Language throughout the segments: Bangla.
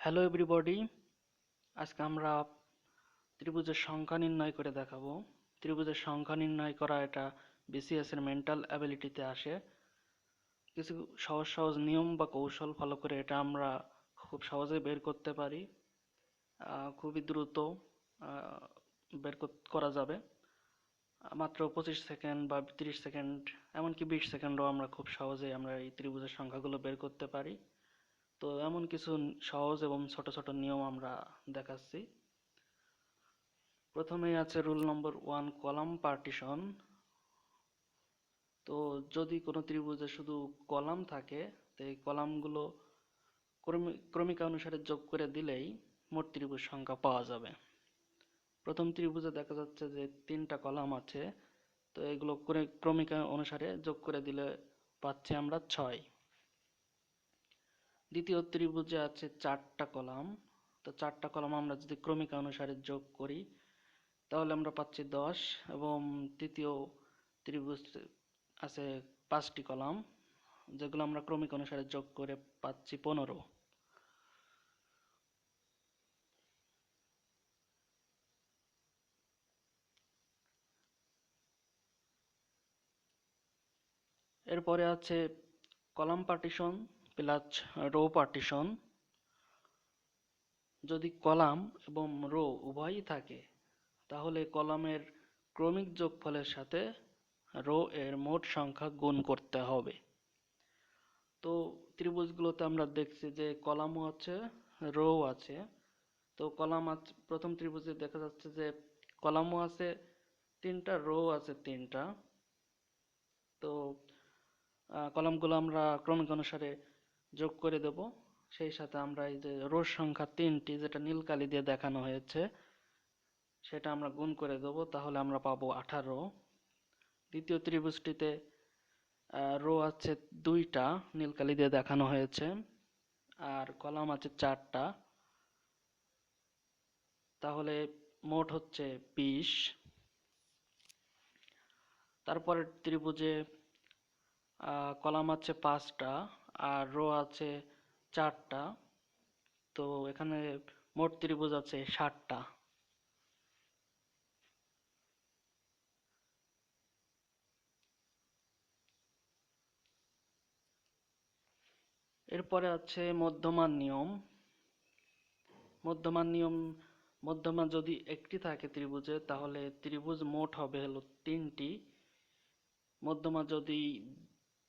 হ্যালো এভরিবডি আজকে আমরা ত্রিভুজের সংখ্যা নির্ণয় করে দেখাবো। ত্রিভুজের সংখ্যা নির্ণয় করা এটা বিসিএসের মেন্টাল অ্যাবিলিটিতে আসে। কিছু সহজ সহজ নিয়ম বা কৌশল ফলো করে এটা আমরা খুব সহজে বের করতে পারি। খুবই দ্রুত বের করা যাবে। মাত্র পঁচিশ সেকেন্ড বা তিরিশ সেকেন্ড, এমনকি বিশ সেকেন্ডও আমরা খুব সহজেই আমরা এই ত্রিভুজের সংখ্যাগুলো বের করতে পারি। তো এমন কিছু সহজ এবং ছোট ছোট নিয়ম আমরা দেখাচ্ছি। প্রথমেই আছে rule number one, column partition. তো যদি কোনো ত্রিভুজে শুধু কলাম থাকে, তো এই কলামগুলো ক্রমি- ক্রমিকা অনুসারে যোগ করে দিলেই মোট ত্রিভুজ সংখ্যা পাওয়া যাবে। প্রথম ত্রিভুজে দেখা যাচ্ছে যে তিনটা কলাম আছে, তো এগুলো করে ক্রমিকা অনুসারে যোগ করে দিলে পাচ্ছি আমরা ছয়। দ্বিতীয় ত্রিভুজে আছে চারটা কলাম। তো চারটা কলাম আমরা যদি ক্রমিকা অনুসারে যোগ করি, তাহলে আমরা পাচ্ছি দশ এবং তৃতীয় ত্রিভুজ আছে পাঁচটি কলাম, যেগুলো আমরা ক্রমিক অনুসারে যোগ করে পাচ্ছি পনেরো। এরপরে আছে column partition. Plus row partition. যদি কলাম এবং রো উভয়ই থাকে, তাহলে কলামের ক্রমিক যোগফলের সাথে রো এর মোট সংখ্যা গুণ করতে হবে। তো ত্রিভুজগুলোতে আমরা দেখছি যে কলামও আছে রো আছে। তো কলাম আছে প্রথম ত্রিভুজে দেখা যাচ্ছে যে কলামও আছে, তিনটা রো আছে তিনটা। তো কলামগুলো আমরা ক্রমিক অনুসারে যোগ করে দেব। সেই সাথে আমরা এই যে রোর সংখ্যা তিনটি, যেটা নীল কালি দিয়ে দেখানো হয়েছে, সেটা আমরা গুণ করে দেব। তাহলে আমরা পাবো আঠারো। দ্বিতীয় ত্রিভুজটিতে রো আছে দুইটা নীল কালি দিয়ে দেখানো হয়েছে, আর কলাম আছে চারটা। তাহলে মোট হচ্ছে বিশ। তারপরের ত্রিভুজে কলাম আছে পাঁচটা। আর রো আছে চারটা। তো এখানে মোট ত্রিভুজ আছে ষাটটা। এরপরে আছে মধ্যমান নিয়ম। মধ্যমান নিয়ম মধ্যমা যদি একটি থাকে ত্রিভুজে, তাহলে ত্রিভুজ মোট হবে হলো তিনটি। মধ্যমা যদি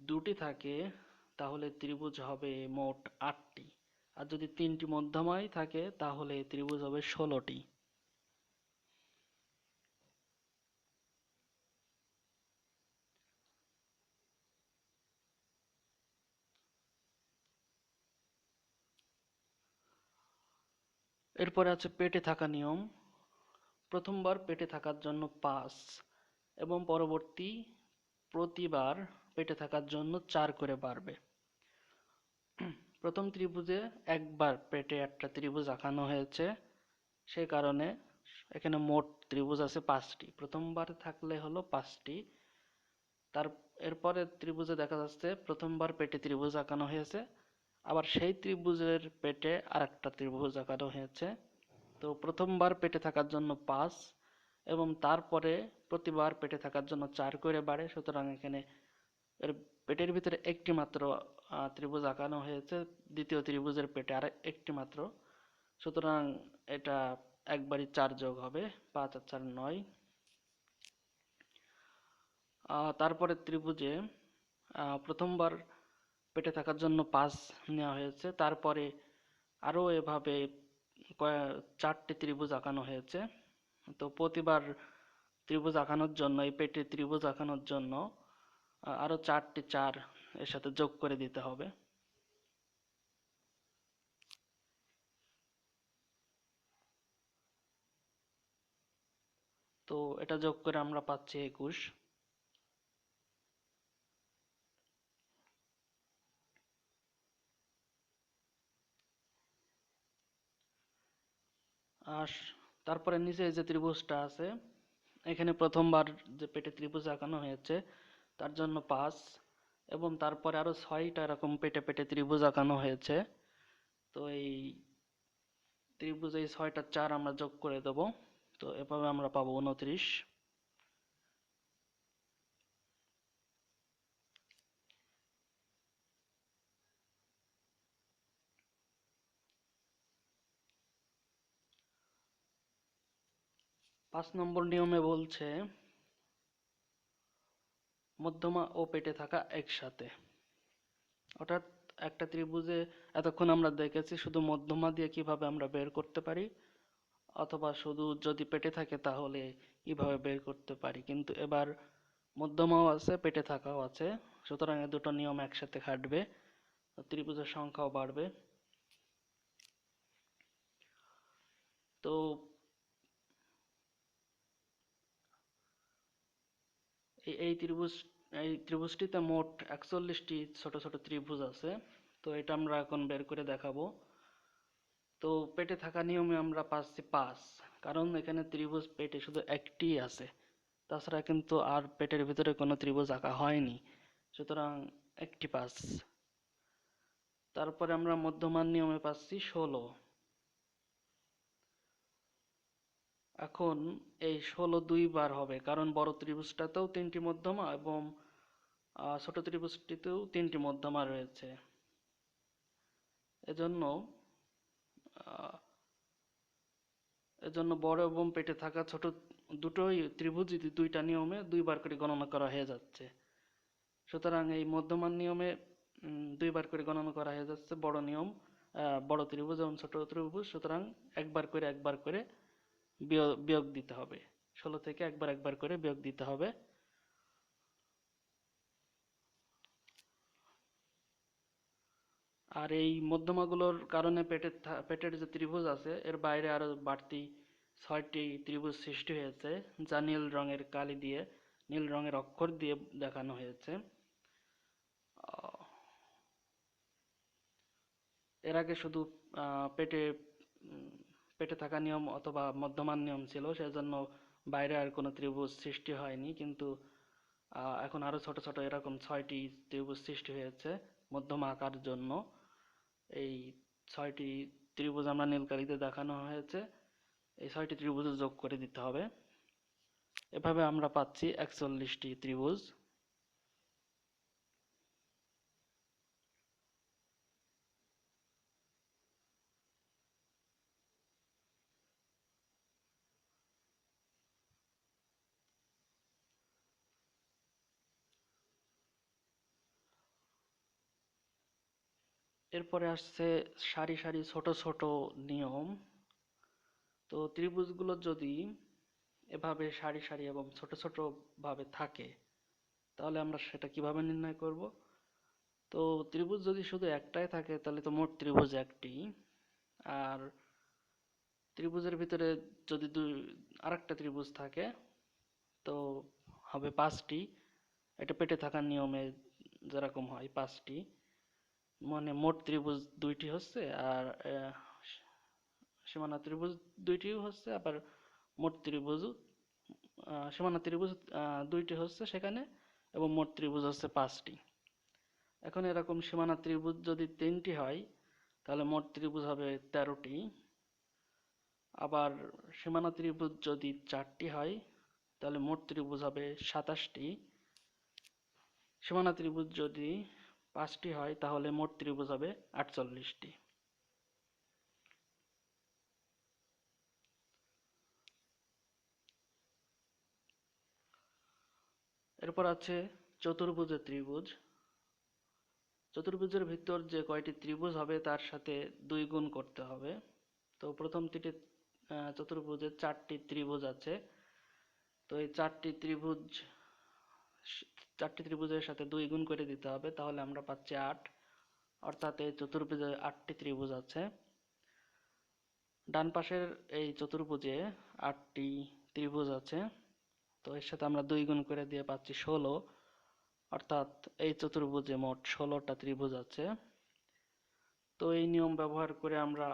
দুটি থাকে তাহলে ত্রিভুজ হবে মোট আটটি। আর যদি তিনটি মধ্যমাই থাকে, তাহলে ত্রিভুজ হবে ষোলোটি। এরপরে আছে পেটে থাকা নিয়ম। প্রথমবার পেটে থাকার জন্য পাঁচ, এবং পরবর্তী প্রতিবার পেটে থাকার জন্য চার করে বাড়বে। প্রথম ত্রিভুজে একবার পেটে একটা ত্রিভুজ আঁকানো হয়েছে। সেই কারণে এখানে মোট ত্রিভুজ আছে পাঁচটি। প্রথমবার থাকলে হলো পাঁচটি। তার, এরপরে ত্রিভুজে দেখা যাচ্ছে প্রথমবার পেটে ত্রিভুজ আঁকানো হয়েছে। আবার সেই ত্রিভুজের পেটে আরেকটা ত্রিভুজ আঁকানো হয়েছে। তো প্রথমবার পেটে থাকার জন্য পাঁচ এবং তারপরে প্রতিবার পেটে থাকার জন্য চার করে বাড়ে। সুতরাং এখানে এর পেটের ভিতরে একটি মাত্র ত্রিভুজ আঁকানো হয়েছে, দ্বিতীয় ত্রিভুজের পেটে আর একটি মাত্র। সুতরাং এটা একবারই চার যোগ হবে, পাঁচ আর চার নয়। তারপরে ত্রিভুজে প্রথমবার পেটে থাকার জন্য পাঁচ নেওয়া হয়েছে। তারপরে আরও এভাবে চারটি ত্রিভুজ আঁকানো হয়েছে। তো প্রতিবার ত্রিভুজ আঁকানোর জন্য, এই পেটে ত্রিভুজ আঁকানোর জন্য আরও চারটি চার এর সাথে যোগ করে দিতে হবে। তো এটা যোগ করে আমরা পাচ্ছি একুশ। আর তারপরে নিচে যে ত্রিভুজটা আছে, এখানে প্রথমবার যে পেটে ত্রিভুজ আঁকানো হয়েছে, তার জন্য পাঁচ। এবং তারপরে আরও ছয়টা এরকম পেটে পেটে ত্রিভুজ আঁকানো হয়েছে। তো এই ত্রিভুজ, এই ছয়টা চার আমরা যোগ করে দেব। তো এভাবে আমরা পাবো উনত্রিশ। পাঁচ নম্বর নিয়মে বলছে মধ্যমা ও পেটে থাকা একসাথে। অর্থাৎ একটা ত্রিভুজে এতক্ষণ আমরা দেখেছি শুধু মধ্যমা দিয়ে কীভাবে আমরা বের করতে পারি, অথবা শুধু যদি পেটে থাকে তাহলে কীভাবে বের করতে পারি। কিন্তু এবার মধ্যমাও আছে, পেটে থাকাও আছে। সুতরাং এই দুটো নিয়ম একসাথে খাটবে ত্রিভুজের সংখ্যাও বাড়বে। তো এই ত্রিভুজ, এই ত্রিভুজটিতে মোট একচল্লিশটি ছোট ছোট ত্রিভুজ আছে। তো এটা আমরা এখন বের করে দেখাবো। তো পেটে থাকা নিয়মে আমরা পাচ্ছি পাঁচ, কারণ এখানে ত্রিভুজ পেটে শুধু একটি আছে। তাছাড়া কিন্তু আর পেটের ভিতরে কোনো ত্রিভুজ আঁকা হয়নি, সুতরাং একটি পাঁচ। তারপরে আমরা মধ্যমান নিয়মে পাচ্ছি ষোলো। এখন এই ষোলো দুইবার হবে, কারণ বড় ত্রিভুজটাতেও তিনটি মধ্যমা এবং ছোট ত্রিভুজটিতেও তিনটি মধ্যমা রয়েছে। এজন্য এজন্য বড় এবং পেটে থাকা ছোট দুটোই ত্রিভুজ দুইটা নিয়মে দুইবার করে গণনা করা হয়ে যাচ্ছে। সুতরাং এই মধ্যমান নিয়মে দুইবার করে গণনা করা হয়ে যাচ্ছে বড় নিয়ম বড় ত্রিভুজ এবং ছোট ত্রিভুজ। সুতরাং একবার করে একবার করে বিয়োগ দিতে হবে। ষোলো থেকে একবার একবার করে বিয়োগ দিতে হবে। আর এই মধ্যমাগুলোর কারণে পেটের পেটের যে ত্রিভুজ আছে, এর বাইরে আরও বাড়তি ছয়টি ত্রিভুজ সৃষ্টি হয়েছে, যা নীল রঙের কালি দিয়ে, নীল রঙের অক্ষর দিয়ে দেখানো হয়েছে। এর আগে শুধু পেটে পেটে থাকা নিয়ম অথবা মধ্যমান নিয়ম ছিল, সেজন্য বাইরে আর কোনো ত্রিভুজ সৃষ্টি হয়নি। কিন্তু এখন আরও ছোট ছোট এরকম ছয়টি ত্রিভুজ সৃষ্টি হয়েছে মধ্যমা আঁকার জন্য। এই ছয়টি ত্রিভুজ আমরা নীলকালিতে দেখানো হয়েছে। এই ছয়টি ত্রিভুজ যোগ করে দিতে হবে। এভাবে আমরা পাচ্ছি একচল্লিশটি ত্রিভুজ। এরপরে আসছে সারি সারি ছোট ছোট নিয়ম। তো ত্রিভুজগুলো যদি এভাবে সারি সারি এবং ছোট ছোট ভাবে থাকে, তাহলে আমরা সেটা কীভাবে নির্ণয় করব? তো ত্রিভুজ যদি শুধু একটাই থাকে, তাহলে তো মোট ত্রিভুজ একটি। আর ত্রিভুজের ভিতরে যদি দুই আরেকটা ত্রিভুজ থাকে, তো হবে পাঁচটি। এটা পেটে থাকার নিয়মে যেরকম হয় পাঁচটি। মানে মোট ত্রিভুজ দুইটি হচ্ছে আর সীমানা ত্রিভুজ দুইটিও হচ্ছে, আবার মোট ত্রিভুজ সীমানা ত্রিভুজ দুইটি হচ্ছে সেখানে এবং মোট ত্রিভুজ হচ্ছে পাঁচটি। এখন এরকম সীমানা ত্রিভুজ যদি তিনটি হয়, তাহলে মোট ত্রিভুজ হবে তেরোটি। আবার সীমানা ত্রিভুজ যদি চারটি হয়, তাহলে মোট ত্রিভুজ হবে সাতাশটি। সীমানা ত্রিভুজ যদি পাঁচটি হয় তাহলে মোট ত্রিভুজ হবে আটচল্লিশটি। এরপর আছে চতুর্ভুজের ত্রিভুজ। চতুর্ভুজের ভিতর যে কয়টি ত্রিভুজ হবে তার সাথে দুই গুণ করতে হবে। তো প্রথমটিতে আহ, চতুর্ভুজের চারটি ত্রিভুজ আছে। তো এই চারটি ত্রিভুজ চারটি ত্রিভুজের সাথে দুই গুণ করে দিতে হবে, তাহলে আমরা পাচ্ছি আট। অর্থাৎ এই চতুর্ভুজে আটটি ত্রিভুজ আছে। ডান পাশের এই চতুর্ভুজে আটটি ত্রিভুজ আছে। তো এর সাথে আমরা দুই গুণ করে দিয়ে পাচ্ছি ষোলো। অর্থাৎ এই চতুর্ভুজে মোট ষোলোটা ত্রিভুজ আছে। তো এই নিয়ম ব্যবহার করে আমরা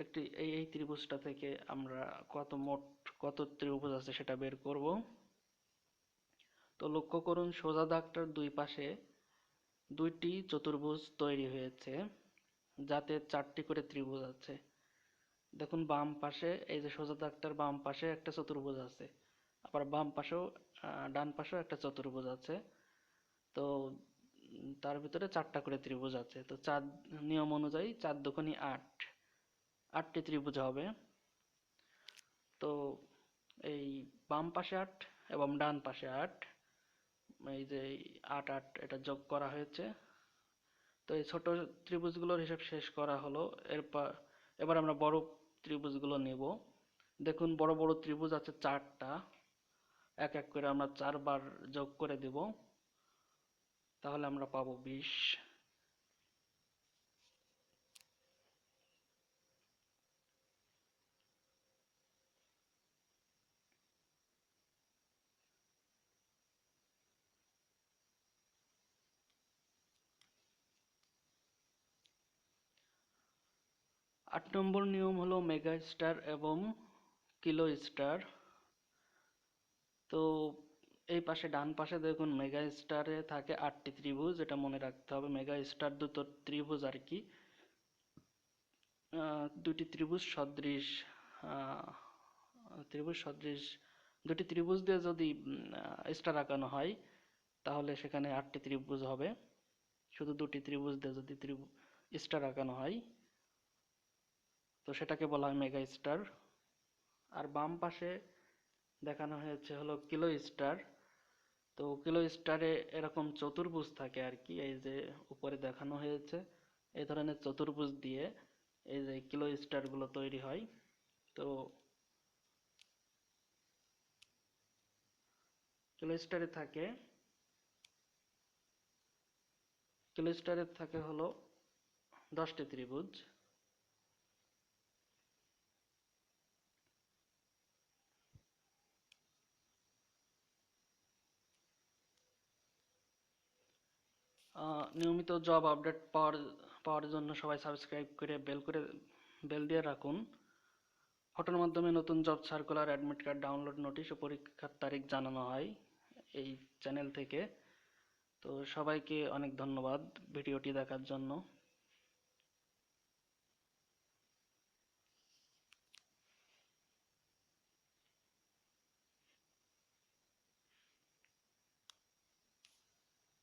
একটি, এই এই ত্রিভুজটা থেকে আমরা কত মোট কত ত্রিভুজ আছে সেটা বের করব। তো লক্ষ্য করুন, সোজা দাগটার দুই পাশে দুইটি চতুর্ভুজ তৈরি হয়েছে, যাতে চারটি করে ত্রিভুজ আছে। দেখুন, বাম পাশে, এই যে সোজা দাগটার বাম পাশে একটা চতুর্ভুজ আছে, আবার বাম পাশেও ডান পাশেও একটা চতুর্ভুজ আছে। তো তার ভিতরে চারটা করে ত্রিভুজ আছে, তো চার, নিয়ম অনুযায়ী চার দুগুণী আট, আটটি ত্রিভুজ হবে। তো এই বাম পাশে আট এবং ডান পাশে আট এই যে আট আট এটা যোগ করা হয়েছে। তো এই ছোট ত্রিভুজগুলোর হিসাব শেষ করা হলো। এরপর, এবার আমরা বড় ত্রিভুজগুলো নেব। দেখুন, বড় বড় ত্রিভুজ আছে চারটা। এক এক করে আমরা চারবার যোগ করে দেব। তাহলে আমরা পাবো বিশ। নম্বর নিয়ম হলো মেগা স্টার এবং কিলো স্টার তো এই পাশে, ডান পাশে দেখুন মেগা স্টারে থাকে আটটি ত্রিভুজ, এটা মনে রাখতে হবে। মেগা স্টার দুটো ত্রিভুজ আর কি। দুটি ত্রিভুজ সদৃশ ত্রিভুজ সদৃশ। দুটি ত্রিভুজ দিয়ে যদি স্টার আঁকানো হয়, তাহলে সেখানে আটটি ত্রিভুজ হবে। শুধু দুটি ত্রিভুজ দিয়ে যদি ত্রিভুজ স্টার আঁকানো হয় তো সেটাকে বলা হয় মেগা স্টার। আর বাম পাশে দেখানো হয়েছে হলো কিলো স্টার। তো কিলো স্টারে এরকম চতুর্ভুজ থাকে আর কি, এই যে উপরে দেখানো হয়েছে। এই ধরনের চতুর্ভুজ দিয়ে এই যে কিলো স্টারগুলো তৈরি হয়। তো কিলো স্টারে থাকে, কিলো স্টারে থাকে হলো দশটি ত্রিভুজ। নিয়মিত জব আপডেট পাওয়ার পাওয়ার জন্য সবাই সাবস্ক্রাইব করে বেল করে বেল দিয়ে রাখুন। ফটোর মাধ্যমে নতুন job circular admit card download notice ও পরীক্ষার তারিখ জানানো হয় এই চ্যানেল থেকে। তো সবাইকে অনেক ধন্যবাদ ভিডিওটি দেখার জন্য।